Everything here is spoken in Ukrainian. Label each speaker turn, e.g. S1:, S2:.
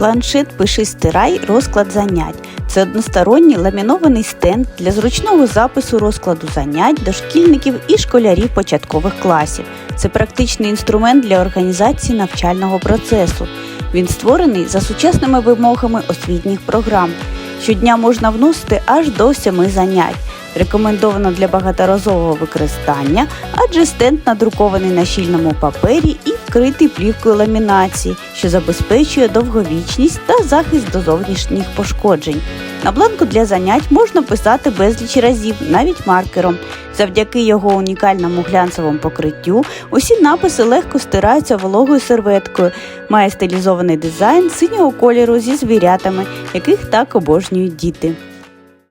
S1: Планшет Пиши стирай розклад занять. Це односторонній ламінований стенд для зручного запису розкладу занять дошкільників і школярів початкових класів. Це практичний інструмент для організації навчального процесу. Він створений за сучасними вимогами освітніх програм. Щодня можна вносити аж до семи занять. Рекомендовано для багаторазового використання, адже стенд надрукований на щільному папері вкритий плівкою ламінації, що забезпечує довговічність та захист до зовнішніх пошкоджень. На бланку для занять можна писати безліч разів, навіть маркером. Завдяки його унікальному глянцевому покриттю усі написи легко стираються вологою серветкою. Має стилізований дизайн синього кольору зі звірятами, яких так обожнюють діти.